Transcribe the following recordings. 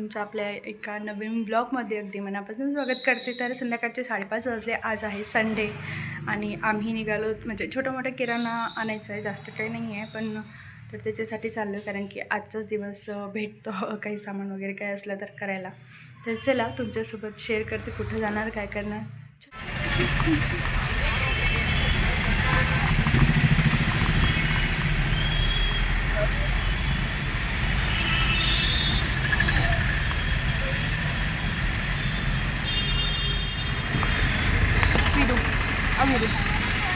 तुमचं आपल्या एका नवीन ब्लॉगमध्ये अगदी मनापासून स्वागत करते. तर संध्याकाळचे साडेपाच वाजले आज आहे संडे आणि आम्ही निघालो म्हणजे छोटा मोठा किराणा आणायचा आहे जास्त काही नाही आहे पण तर त्याच्यासाठी चाललो आहे कारण की आजचाच दिवस भेटतो काही सामान वगैरे काय असलं तर करायला. तर चला तुमच्यासोबत शेअर करते कुठं जाणार काय करणार?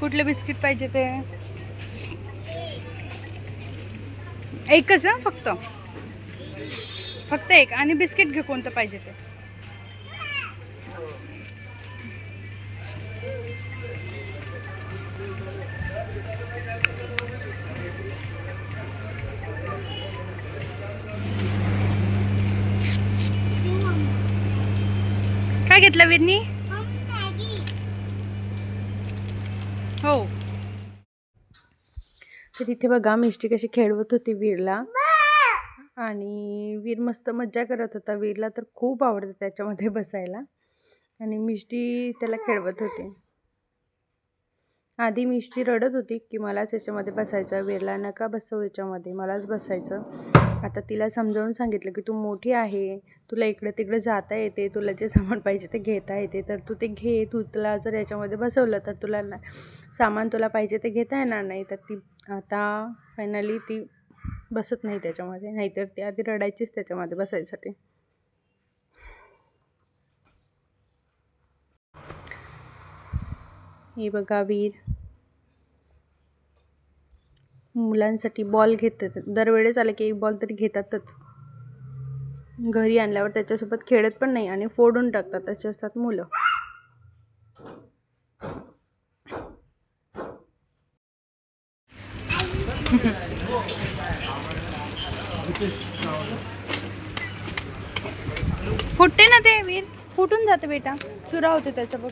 कुठले बिस्किट पाहिजे ते? एकच हां फक्त. फक्त एक. आणि बिस्किट घे कोणतं पाहिजे ते. काय घेतलं विरनी हो तर तिथे बघा मिष्टी कशी खेळवत होती वीरला. आणि वीर मस्त मज्जा करत होता. वीरला तर खूप आवडतं त्याच्यामध्ये बसायला. आणि मिष्टी त्याला खेळवत होती. आधी मिष्टी रडत होती की मलाच याच्यामध्ये बसायचं. वीरला नका बसवू याच्यामध्ये मलाच बसायचं. आता तिला समजावून सांगितलं की तू मोठी आहे. तुला इकडं तिकडे जाता येते. तुला जे सामान पाहिजे ते घेता येते. तर तू ते घे. तू तुला जर याच्यामध्ये बसवलं तर तुला ना सामान तुला पाहिजे ते घेता येणार नाही. तर ती आता फायनली ती बसत नाही त्याच्यामध्ये नाहीतर ती आधी रडायचीच त्याच्यामध्ये बसायसाठी. हे बघा वीर. मुलांसाठी बॉल घेतात. दरवेळेस आले की एक बॉल तरी घेतातच. घरी आणल्यावर त्याच्यासोबत खेळत पण नाही आणि फोडून टाकतात तसे असतात मुलं. फुटते ना ते वीर. फुटून जाते बेटा. चुरा होते त्याचं बघ.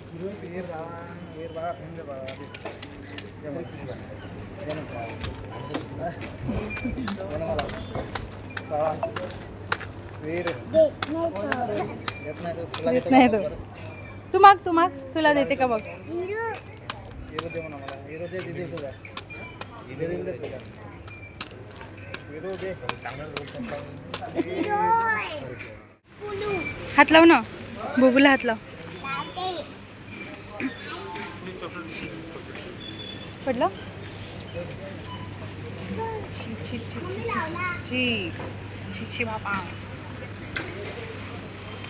नाही तू. माग तू माग. तुला देते का बघ? हात लाव ना. बुबूला हात लाव. पडलं? छी छी छी छी छी छी छी छी छी बाबा.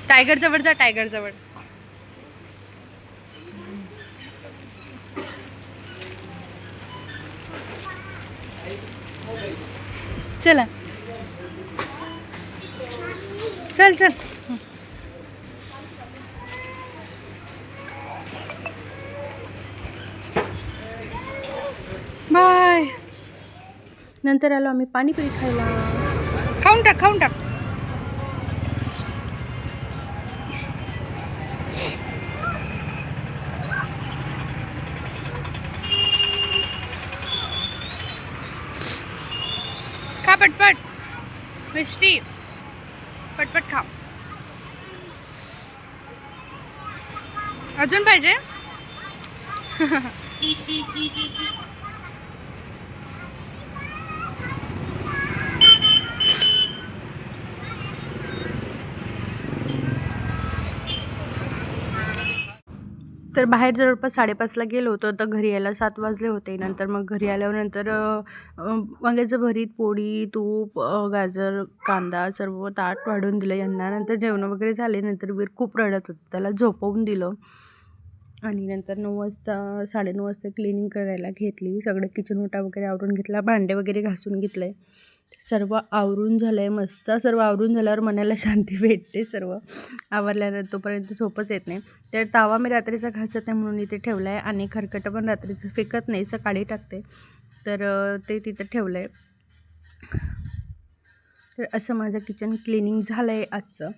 टायगर जवळ जा टायगर जवळ चला. चल चल. बाय. नंतर आलो आम्ही पाणीपुरी खायला. खाऊन टाक खाऊन टाक. पटपट मिष्टी। पटपट खा। अजून पाहिजे तर बाहेर जवळपास साडेपाचला गेलो होतो. तर घरी यायला सात वाजले होते. नंतर मग घरी आल्यानंतर वांग्याचं भरीत पोळी तूप गाजर कांदा सर्व ताट वाढून दिलं. यांना नंतर जेवण वगैरे झाले. नंतर वीर खूप रडत होतं. त्याला झोपवून दिलं. आणि नंतर नऊ वाजता साडेनऊ वाजता क्लिनिंग करायला घेतली. सगळं किचन ओटा वगैरे आवरून घेतला. भांडे वगैरे घासून घेतले. सर्व आवरून झालं आहे मस्त सर्व आवरून झाल्यावर मनाला शांती भेटते सर्व. आवरल्यानंतर तोपर्यंत झोपच येत नाही. तर तावा मी रात्रीचा घासत नाही म्हणून इथे ठेवला आहे आणि खरकटं पण रात्रीचं फेकत नाही सकाळी टाकते. तर ते तिथं ठेवलं आहे तर असं माझं किचन क्लिनिंग झालं आहे आजचं.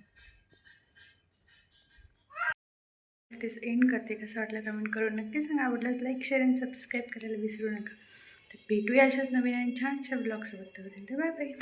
तेच एंड करते. कसं वाटलं कमेंट करून नक्की सांगा. आवडल्यास लाईक शेअर आणि सबस्क्राईब करायला विसरू नका. भेटूया अशाच नवीन आणि छानशा ब्लॉगसोबत तोपर्यंत बाय बाय.